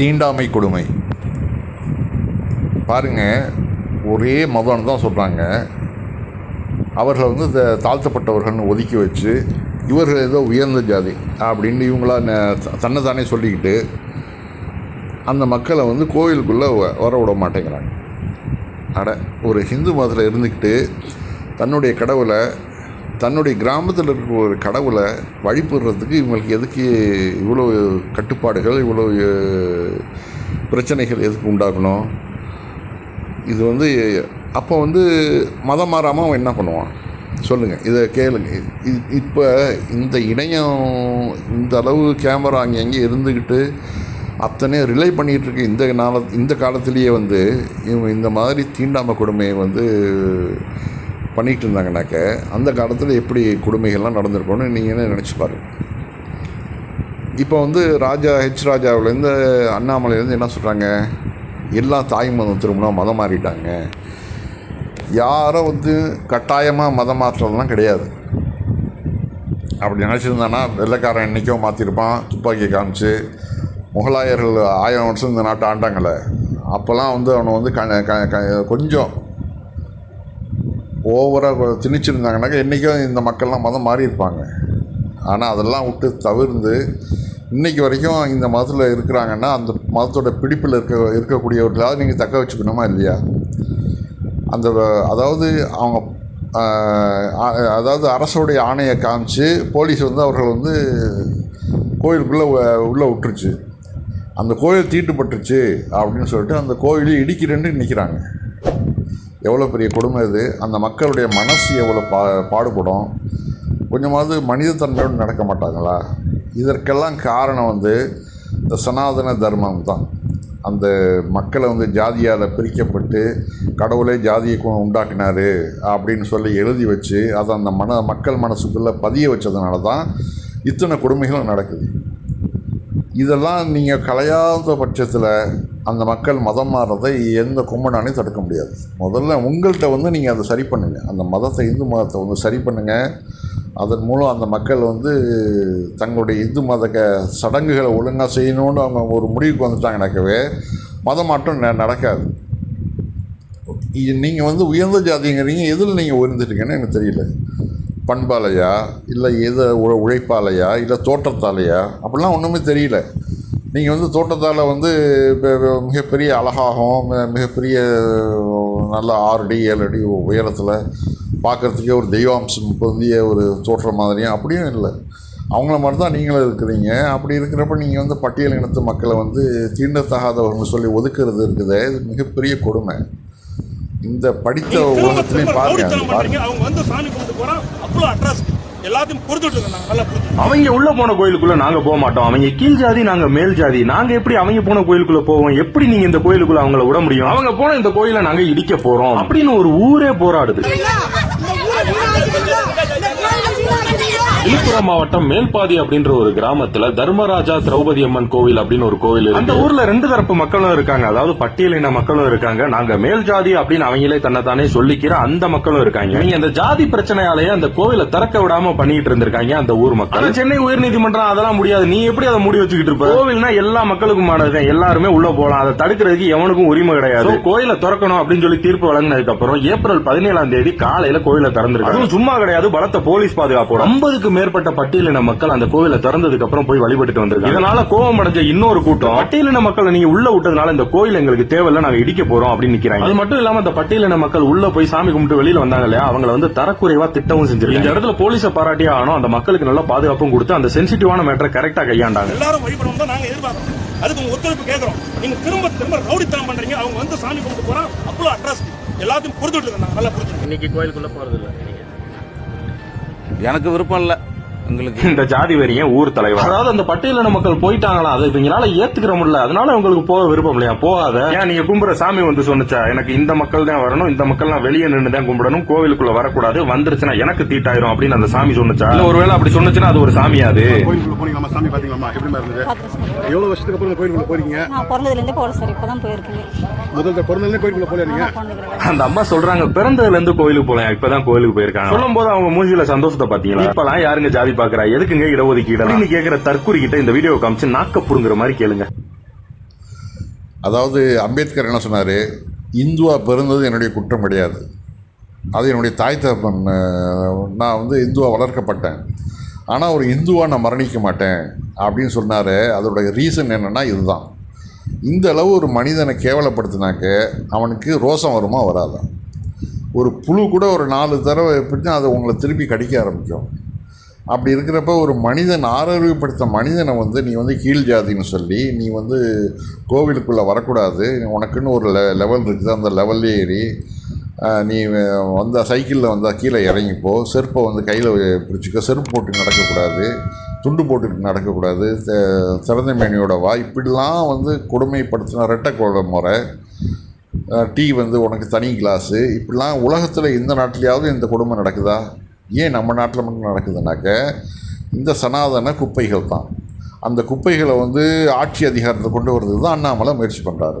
தீண்டாமை கொடுமை. பாருங்க ஒரே மதம்னு தான் சொல்கிறாங்க அவர்களை வந்து இந்த தாழ்த்தப்பட்டவர்கள்னு ஒதுக்கி வச்சு இவர்கள் ஏதோ உயர்ந்த ஜாதி அப்படின்னு இவங்களா ந- தன்னைத்தானே சொல்லிக்கிட்டு அந்த மக்களை வந்து கோயிலுக்குள்ளே வ- வர விட மாட்டேங்கிறாங்க. அட ஒரு ஹிந்து மதத்தில் இருந்துக்கிட்டு தன்னுடைய கடவுளை தன்னுடைய கிராமத்தில் இருக்கிற ஒரு கடவுளை வழிபடுறதுக்கு இவங்களுக்கு எதுக்கு இவ்வளோ கட்டுப்பாடுகள் இவ்வளோ பிரச்சனைகள் எதுக்கு உண்டாகணும்? இது வந்து அப்போ வந்து மதம் மாறாமல் அவன் என்ன பண்ணுவான்? சொல்லுங்கள் இதை கேளுங்க. இப்போ இந்த இணையம் இந்த அளவு கேமரா அங்கே அங்கே இருந்துக்கிட்டு அத்தனை ரிலே பண்ணிகிட்ருக்கு இந்த நாள இந்த காலத்திலேயே வந்து இவங்க இந்த மாதிரி தீண்டாமை கொடுமையை வந்து பண்ணிகிட்டு இருந்தாங்கனாக்க அந்த காலத்தில் எப்படி கொடுமைகள்லாம் நடந்திருக்கும்னு நீங்கள் என்ன நினச்சி பாருங்க. இப்போ வந்து ராஜா ஹெச் ராஜாவிலேருந்து அண்ணாமலையிலேருந்து என்ன சொல்கிறாங்க எல்லா தாய் மதம் திரும்பினா மதம் மாறிட்டாங்க. யாரும் வந்து கட்டாயமாக மதம் மாற்றுறதுலாம் கிடையாது. அப்படி நினச்சிருந்தானா வெள்ளைக்காரன் என்றைக்கோ மாற்றிருப்பான் துப்பாக்கி காமிச்சு முகலாயர்கள் ஆயிரம் வருஷம் இந்த நாட்டை ஆண்டாங்களே அப்போல்லாம் வந்து அவனை வந்து க- கொஞ்சம் ஓவராக திணிச்சிருந்தாங்கனாக்கா என்றைக்கும் இந்த மக்கள்லாம் மதம் மாறி இருப்பாங்க ஆனால் அதெல்லாம் விட்டு தவிர்ந்து இன்றைக்கி வரைக்கும் இந்த மதத்தில் இருக்கிறாங்கன்னா அந்த மதத்தோட பிடிப்பில் இருக்க இருக்கக்கூடியவர்களாவது நீங்கள் தக்க வச்சுக்கணுமா இல்லையா? அந்த அதாவது அவங்க அதாவது அரசோடைய ஆணையை காமிச்சு போலீஸ் வந்து அவர்கள் வந்து கோயிலுக்குள்ளே உள்ளே விட்டுருச்சு. அந்த கோயில் தீட்டுப்பட்டுருச்சு அப்படின்னு சொல்லிட்டு அந்த கோயிலே இடிக்கிறேன்னு நிற்கிறாங்க எவ்வளோ பெரிய கொடுமை இது? அந்த மக்களுடைய மனசு எவ்வளோ பா பாடுபடும்? கொஞ்சமாவது மனிதத்தன்மையோடு நடக்க மாட்டாங்களா? இதற்கெல்லாம் காரணம் வந்து இந்த சனாதன தர்மம் தான். அந்த மக்களை வந்து ஜாதியால் பிரிக்கப்பட்டு கடவுளே ஜாதியை உண்டாக்கினார் உண்டாக்கினாரு அப்படின்னு சொல்லி எழுதி வச்சு அதை அந்த மன மக்கள் மனசுக்குள்ளே பதிய வச்சதுனால தான் இத்தனை கொடுமைகளும் நடக்குது. இதெல்லாம் நீங்கள் கலையாத பட்சத்தில் அந்த மக்கள் மதம் மாறுறதை எந்த கும்பனாலையும் தடுக்க முடியாது. முதல்ல உங்கள்கிட்ட வந்து நீங்கள் அதை சரி பண்ணுங்கள் அந்த மதத்தை இந்து மதத்தை வந்து சரி பண்ணுங்கள் அதன் மூலம் அந்த மக்கள் வந்து தங்களுடைய இந்து மத க சடங்குகளை ஒழுங்காக செய்யணும்னு அவங்க ஒரு முடிவுக்கு வந்துட்டாங்கனாக்கவே மதம் மாற்றம் ந- நடக்காது. நீங்கள் வந்து உயர்ந்த ஜாதிங்கிறீங்க. எதில் நீங்கள் உயர்ந்துட்டீங்கன்னு எனக்கு தெரியல. பண்பாலையா? இல்லை எது உ- உழைப்பாலையா? இல்லை தோற்றத்தாலையா? அப்படிலாம் ஒன்றுமே தெரியல. நீங்கள் வந்து தோட்டத்தால் வந்து மிகப்பெரிய அழகாகவும் மிகப்பெரிய நல்ல ஆறு அடி ஏழு அடி உயரத்தில் பார்க்குறதுக்கே ஒரு தெய்வாம்சம் பொருந்திய ஒரு தோற்றம் மாதிரியும் அப்படியும் இல்லை. அவங்கள மாதிரி தான் நீங்களும் இருக்கிறீங்க. அப்படி இருக்கிறப்ப நீங்கள் வந்து பட்டியல் இனத்து மக்களை வந்து தீண்டத்தகாதவர்கள் சொல்லி ஒதுக்குறது இருக்குது. இது மிகப்பெரிய கொடுமை. இந்த படித்த உலகத்திலையும் பாருங்க அவங்க வந்து சாமி கும்பிட்டு போறான் அவ்வளவு அட்ராசிட்டி எல்லாத்தையும் புரிஞ்சுட்டு நல்லா அவங்க உள்ள போன கோயிலுக்குள்ள நாங்க போக மாட்டோம். அவங்க கீழ் ஜாதி நாங்க மேல் ஜாதி. நாங்க எப்படி அவங்க போன கோயிலுக்குள்ள போவோம்? எப்படி நீங்க இந்த கோயிலுக்குள்ள அவங்கள விட முடியும்? அவங்க போன இந்த கோயிலை நாங்க இடிக்க போறோம். அப்படின்னு ஒரு ஊரே போராடுது. விழுப்புரம் மாவட்டம் மேல்பாதி அப்படின்ற ஒரு கிராமத்துல தர்மராஜா திரௌபதி அம்மன் கோவில் அப்படின்னு ஒரு கோவில் இருக்கு. அந்த ஊர்ல ரெண்டு தரப்பு மக்களும் இருக்காங்க. அதாவது பட்டியலின மக்களும் இருக்காங்க. நாங்க மேல் ஜாதி அப்படின்னு அவங்களே தன்னைத்தானே சொல்லிக்கிற அந்த மக்களும் இருக்காங்க. நீங்க அந்த ஜாதி பிரச்சனையாலேயே அந்த கோவிலை திறக்க விடாம பண்ணிட்டு இருந்திருக்காங்க அந்த ஊர் மக்கள். சென்னை உயர்நீதிமன்றம் அதெல்லாம் முடியாது. நீ எப்படி அதை மூடி வச்சுக்கிட்டு இருப்ப? கோவில்னா எல்லா மக்களுக்குமானது எல்லாருமே உள்ள போலாம். அதை தடுக்கிறதுக்கு எவனுக்கும் உரிமை கிடையாது. கோயிலை திறக்கணும் அப்படின்னு சொல்லி தீர்ப்பு வழங்கினதுக்கு அப்புறம் ஏப்ரல் பதினேழாம் தேதி காலையில கோயிலை திறந்திருக்கு அதுவும் சும்மா கிடையாது. பலத்த போலீஸ் பாதுகாப்போட ஐம்பதுக்கு மேற்பட்ட பட்டியலின மக்கள் அந்த கோவிலை திறந்ததுக்கு அப்புறம் போய் வழிபட்டுட்டு வந்திருக்காங்க. இதனால கோபம் அடைஞ்ச இன்னொரு கூட்டம் பட்டியலின மக்களை நீங்க உள்ள விட்டதுனால இந்த கோயில் எங்களுக்கு தேவையில்ல நாங்க இடிக்க போறோம் அப்படின்னு நிக்கிறாங்க. அது மட்டும் இல்லாம அந்த பட்டியலின மக்கள் உள்ள போய் சாமி கும்பிட்டு வெளியில வந்தாங்க இல்லையா அவங்கள வந்து தரக்குறைவா திட்டவும் செஞ்சிருக்காங்க. இந்த இடத்துல போலீஸை பாராட்டியே ஆகணும் அந்த மக்களுக்கு நல்ல பாதுகாப்பும் கொடுத்து அந்த சென்சிட்டிவான மேட்டரை கரெக்டா கையாண்டாங்க. எல்லாரும் வழிபடணும் தான் நாங்க எதிர்பார்க்கறோம். அதுக்கு உங்க ஒத்துழைப்பு கேட்கறோம் நீங்க திரும்ப திரும்ப ரவுடித்தனம் பண்றீங்க அவங்க வந்து சாமி கும்பிட்டு போறான் அவ்வளவு அட்ராசிட்டி எல்லாத்தையும் புரிஞ்சுட்டு இருக்கோம் நாங்க நல்லா புரிஞ்சு இன்னைக்கு கோயிலுக்குள்ள போறது இல்ல எனக்கு விருப்பம் இல்லை. உங்களுக்கு இந்த ஜாதி வெறியன் ஊர் தலைவர் அதாவது அந்த பட்டியலின மக்கள் போயிட்டாங்களா? அதை இவங்களால ஏத்துக்கிற முடியல. அதனால உங்களுக்கு போக விருப்பம் இல்லையா? போகாத. ஏன் நீங்க கும்புற சாமி வந்து சொன்னுச்சா? எனக்கு இந்த மக்கள் தான் வரணும் இந்த மக்கள் நான் வெளியே நின்று தான் கும்பிடணும் கோவிலுக்குள்ள வரக்கூடாது வந்துருச்சுன்னா எனக்கு தீட்டாயிரும் அப்படின்னு அந்த சாமி சொன்னுச்சா? இல்ல ஒருவேளை அப்படி சொன்னுச்சுன்னா அது ஒரு சாமியா அது? கோயிலுக்குள்ள போனீங்களாமா சாமி பாத்தீங்களாமா எப்படி இருந்தது? எவ்வளவு வருஷத்துக்கு அப்புறம் கோயிலுக்குள்ள போறீங்க நான் பிறந்ததுலேருந்தே போகல சார். இப்போ தான் போயிருக்கேங்க முதல்ல பிறந்ததுல கோயிலுக்குள்ள போல நீங்க? அந்த அம்மா சொல்றாங்க பிறந்ததுல இருந்து கோயிலுக்கு போலாம் இப்பதான் கோயிலுக்கு போயிருக்காங்க. சொல்லும் போது அவங்க மூஞ்சில சந்தோஷத்தை பாத்தீங்களா? இப்பலாம் யாருங்க ஜாதி பாக்குறா எதுக்குங்க இடஒதுக்கீடு கேக்குற தற்கூரி கிட்ட இந்த வீடியோ காமிச்சு நாக்க புடுங்குற மாதிரி கேளுங்க. அதாவது அம்பேத்கர் என்ன சொன்னார்? இந்துவா பிறந்தது என்னுடைய குற்றம் கிடையாது. அது என்னுடைய தாய் தகப்பன் நான் வந்து இந்துவா வளர்க்கப்பட்டேன். ஆனால் ஒரு இந்துவா நான் மரணிக்க மாட்டேன் அப்படின்னு சொன்னார். அதோட ரீசன் என்னென்னா இதுதான். இந்த அளவு ஒரு மனிதனை கேவலப்படுத்தினாக்க அவனுக்கு ரோசம் வருமா வராதா? ஒரு புழு கூட ஒரு நாலு தடவை எப்படின்னா அது உங்களை திருப்பி கடிக்க ஆரம்பிக்கும். அப்படி இருக்கிறப்ப ஒரு மனிதன் ஆரோக்கியப்படுத்த மனிதனை வந்து நீ வந்து கீழ் ஜாதின்னு சொல்லி நீ வந்து கோவிலுக்குள்ளே வரக்கூடாது. உனக்குன்னு ஒரு லெ லெவல் இருக்குது. அந்த லெவல்லே ஏறி நீ வந்த சைக்கிளில் வந்தால் கீழே இறங்கிப்போ செருப்பை வந்து கையில் பிடிச்சிக்க. செருப்பு போட்டு நடக்கக்கூடாது. துண்டு போட்டு நடக்கக்கூடாது. திறந்த மேனியோட வா. இப்படிலாம் வந்து கொடுமைப்படுத்தின ரெட்டை கொலை முறை டீ வந்து உனக்கு தனி கிளாஸு. இப்படிலாம் உலகத்தில் எந்த நாட்டிலையாவது இந்த கொடுமை நடக்குதா? ஏன் நம்ம நாட்டில் மட்டும் நடக்குதுனாக்க இந்த சனாதன குப்பைகள் தான். அந்த குப்பைகளை வந்து ஆட்சி அதிகாரத்தை கொண்டு வர்றது தான் அண்ணாமலை முயற்சி பண்ணுறாரு